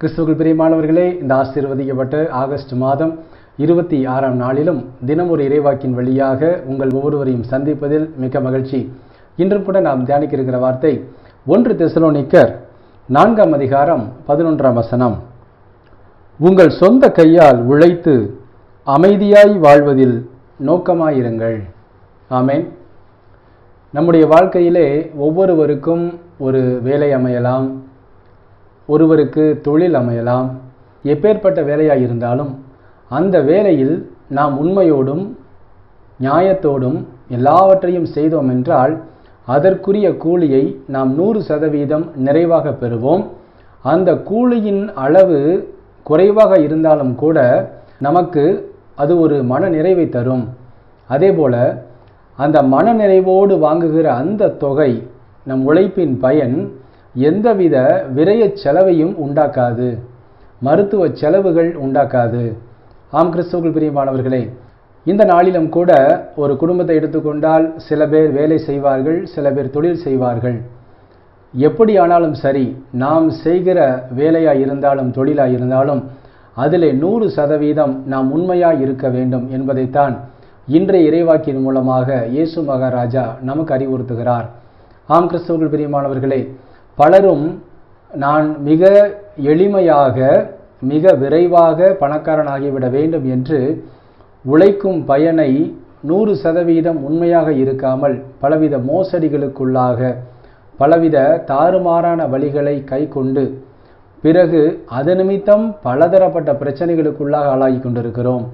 கிறிஸ்துவர்கள் பிரியமானவர்களே இந்த ஆசீர்வதிக்கப்பட்ட ஆகஸ்ட் மாதம் இருபத்தி ஆறாம் நாளிலும் தினம் ஒரு இறைவாக்கின் வழியாக உங்கள் ஒவ்வொருவரையும் சந்திப்பதில் மிக்க மகிழ்ச்சி. இன்றும் கூட நாம் தியானிக்க இருக்கிற வார்த்தை ஒன்று தெசலோனிக்கர் நான்காம் அதிகாரம் பதினொன்றாம் வசனம். உங்கள் சொந்த கையால் உழைத்து அமைதியாய் வாழ்வதில் நோக்கமாயிருங்கள். ஆமேன். நம்முடைய வாழ்க்கையிலே ஒவ்வொருவருக்கும் ஒரு வேலை அமையலாம் ஒருவருக்கு தொழில் அமையலாம் எப்பேற்பட்ட வேலையாக இருந்தாலும் அந்த வேலையில் நாம் உண்மையோடும் நியாயத்தோடும் எல்லாவற்றையும் செய்தோம் என்றால் அதற்குரிய கூலியை நாம் நூறு சதவீதம் நிறைவாக பெறுவோம். அந்த கூலியின் அளவு குறைவாக இருந்தாலும் கூட நமக்கு அது ஒரு மன நிறைவை தரும். அதேபோல அந்த மன நிறைவோடு வாங்குகிற அந்த தொகை நம் உழைப்பின் பயன் எந்தவித விரைய செலவையும் உண்டாக்காது. மருத்துவ செலவுகள் உண்டாக்காது. ஆம் கிறிஸ்துவுக்குள் பிரியமானவர்களே இந்த நாளிலும் கூட ஒரு குடும்பத்தை எடுத்துக்கொண்டால் சில பேர் வேலை செய்வார்கள் சில பேர் தொழில் செய்வார்கள். எப்படியானாலும் சரி நாம் செய்கிற வேலையாக இருந்தாலும் தொழிலாக இருந்தாலும் அதிலே நூறு சதவீதம் நாம் உண்மையாக இருக்க வேண்டும் என்பதைத்தான் இன்றைய இறைவாக்கின் மூலமாக இயேசு மகாராஜா நமக்கு அறிவுறுத்துகிறார். ஆம் கிறிஸ்தவர்கள் பிரியமானவர்களே பலரும் நான் மிக எளிமையாக மிக விரைவாக பணக்காரனாகிவிட வேண்டும் என்று உழைக்கும் பயனை நூறு சதவீதம் உண்மையாக இருக்காமல் பலவித மோசடிகளுக்குள்ளாக பலவித தாறுமாறான வழிகளை கை கொண்டு பிறகு அது நிமித்தம் பலதரப்பட்ட பிரச்சனைகளுக்குள்ளாக ஆளாகி கொண்டிருக்கிறோம்.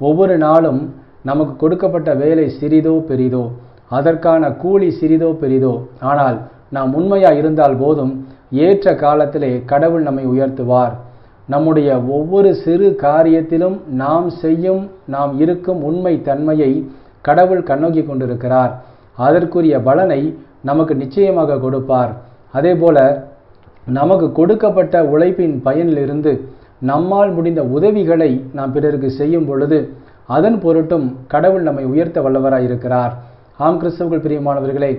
ஒவ்வொரு நாளும் நமக்கு கொடுக்கப்பட்ட வேலை சிறிதோ பெரிதோ அதற்கான கூலி சிறிதோ பெரிதோ ஆனால் நாம் உண்மையா இருந்தால் போதும் ஏற்ற காலத்திலே கடவுள் நம்மை உயர்த்துவார். நம்முடைய ஒவ்வொரு சிறு காரியத்திலும் நாம் செய்யும் நாம் இருக்கும் உண்மை தன்மையை கடவுள் கண்ணோக்கி கொண்டிருக்கிறார். அதற்குரிய பலனை நமக்கு நிச்சயமாக கொடுப்பார். அதே போல நமக்கு கொடுக்கப்பட்ட உழைப்பின் பயனிலிருந்து நம்மால் முடிந்த உதவிகளை நாம் பிறருக்கு செய்யும் பொழுது அதன் பொருட்டும் கடவுள் நம்மை உயர்த்த வல்லவராய் இருக்கிறார் ஆம் கிறிஸ்தவர்கள் பிரியமானவர்களே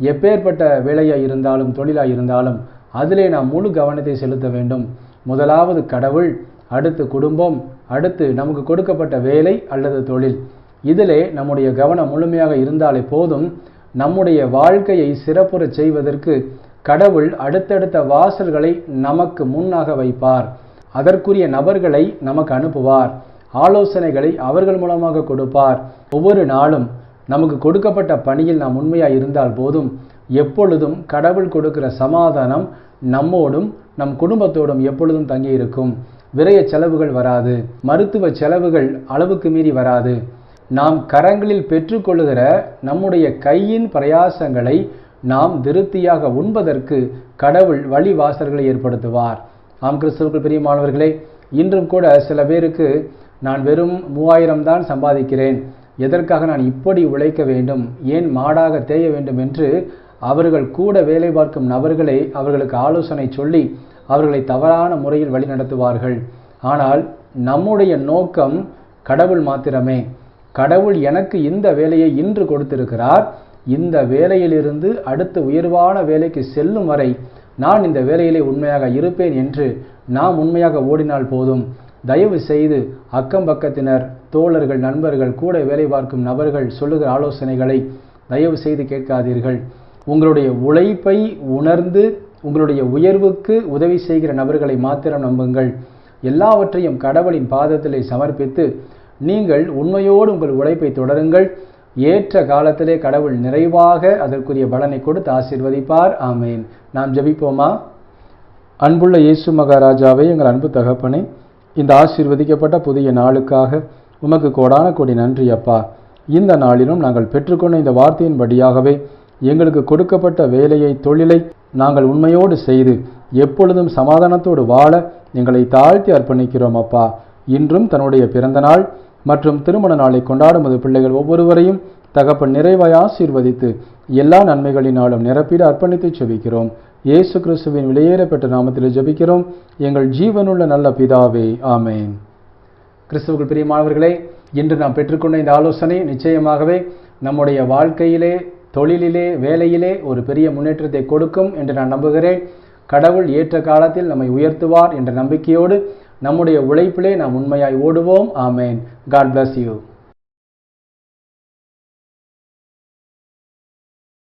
எப்பேற்பட்ட வேலையாக இருந்தாலும் தொழிலாக இருந்தாலும் அதிலே நாம் முழு கவனத்தை செலுத்த வேண்டும். முதலாவது கடவுள் அடுத்து குடும்பம் அடுத்து நமக்கு கொடுக்கப்பட்ட வேலை அல்லது தொழில். இதிலே நம்முடைய கவனம் முழுமையாக இருந்தாலே போதும். நம்முடைய வாழ்க்கையை சிறப்புறச் செய்வதற்கு கடவுள் அடுத்தடுத்த வாசல்களை நமக்கு முன்னாக வைப்பார். அதற்குரிய நபர்களை நமக்கு அனுப்புவார். ஆலோசனைகளை அவர்கள் மூலமாக கொடுப்பார். ஒவ்வொரு நாளும் நமக்கு கொடுக்கப்பட்ட பணியில் நாம் உண்மையாக இருந்தால் போதும். எப்பொழுதும் கடவுள் கொடுக்கிற சமாதானம் நம்மோடும் நம் குடும்பத்தோடும் எப்பொழுதும் தங்கியிருக்கும் விரய செலவுகள் வராது. மருத்துவ செலவுகள் அளவுக்கு மீறி வராது. நாம் கரங்களில் பெற்றுக்கொள்ளுகிற நம்முடைய கையின் பிரயாசங்களை நாம் திருப்தியாக உண்பதற்கு கடவுள் வழிவாசல்களை ஏற்படுத்துவார். ஆம் கிறிஸ்துவுக்கு பிரியமானவர்களே இன்றும் கூட சில பேருக்கு நான் வெறும் மூவாயிரம் தான் சம்பாதிக்கிறேன். எதற்காக நான் இப்படி உழைக்க வேண்டும்? ஏன் மாடாக தேய வேண்டும் என்று அவர்கள் கூட வேலை பார்க்கும் நபர்களை அவர்களுக்கு ஆலோசனை சொல்லி அவர்களை தவறான முறையில் வழிநடத்துவார்கள் ஆனால் நம்முடைய நோக்கம் கடவுள் மாத்திரமே. கடவுள் எனக்கு இந்த வேலையை இன்று கொடுத்திருக்கிறார். இந்த வேலையிலிருந்து அடுத்த உயர்வான வேலைக்கு செல்லும் வரை நான் இந்த வேலையிலே உண்மையாக இருப்பேன் என்று நாம் உண்மையாக ஓடினால் போதும். தயவு செய்து அக்கம் பக்கத்தினர் தோழர்கள் நண்பர்கள் கூட வேலை பார்க்கும் நபர்கள் சொல்லுகிற ஆலோசனைகளை தயவு செய்து கேட்காதீர்கள். உங்களுடைய உழைப்பை உணர்ந்து உங்களுடைய உயர்வுக்கு உதவி செய்கிற நபர்களை மாத்திரம் நம்புங்கள். எல்லாவற்றையும் கடவுளின் பாதத்திலே சமர்ப்பித்து நீங்கள் உண்மையோடு உங்கள் உழைப்பை தொடருங்கள். ஏற்ற காலத்திலே கடவுள் நிறைவாக அதற்குரிய பலனை கொடுத்து ஆசீர்வதிப்பார். ஆமேன். நாம் ஜபிப்போமா? அன்புள்ள இயேசு மகாராஜாவை எங்கள் அன்பு தகப்பனே இந்த ஆசிர்வதிக்கப்பட்ட புதிய நாளுக்காக உமக்கு கோடான கோடி நன்றி அப்பா. இந்த நாளிலும் நாங்கள் பெற்றுக்கொண்ட இந்த வார்த்தையின்படியாகவே எங்களுக்கு கொடுக்கப்பட்ட வேலையை தொழிலை நாங்கள் உண்மையோடு செய்து எப்பொழுதும் சமாதானத்தோடு வாழ எங்களை தாழ்த்தி அர்ப்பணிக்கிறோம் அப்பா. இன்றும் தன்னுடைய பிறந்த நாள் மற்றும் திருமண நாளை கொண்டாடும் அது பிள்ளைகள் ஒவ்வொருவரையும் தகப்பன் நிறைவாய் ஆசீர்வதித்து எல்லா நன்மைகளினாலும் நிரப்பிட அர்ப்பணித்து செபிக்கிறோம். இயேசு கிறிஸ்துவின் வெளியேறப்பட்ட நாமத்தில் ஜெபிக்கிறோம். எங்கள் ஜீவனுள்ள நல்ல பிதாவே ஆமேன். கிறிஸ்துவுக்குள் பிரியமானவர்களே இன்று நாம் பெற்றுக்கொண்ட இந்த ஆலோசனை நிச்சயமாகவே நம்முடைய வாழ்க்கையிலே தொழிலிலே வேலையிலே ஒரு பெரிய முன்னேற்றத்தை கொடுக்கும் என்று நான் நம்புகிறேன். கடவுள் ஏற்ற காலத்தில் நம்மை உயர்த்துவார் என்ற நம்பிக்கையோடு நம்முடைய உழைப்பிலே நாம் உண்மையாய் ஓடுவோம். ஆமேன். God bless you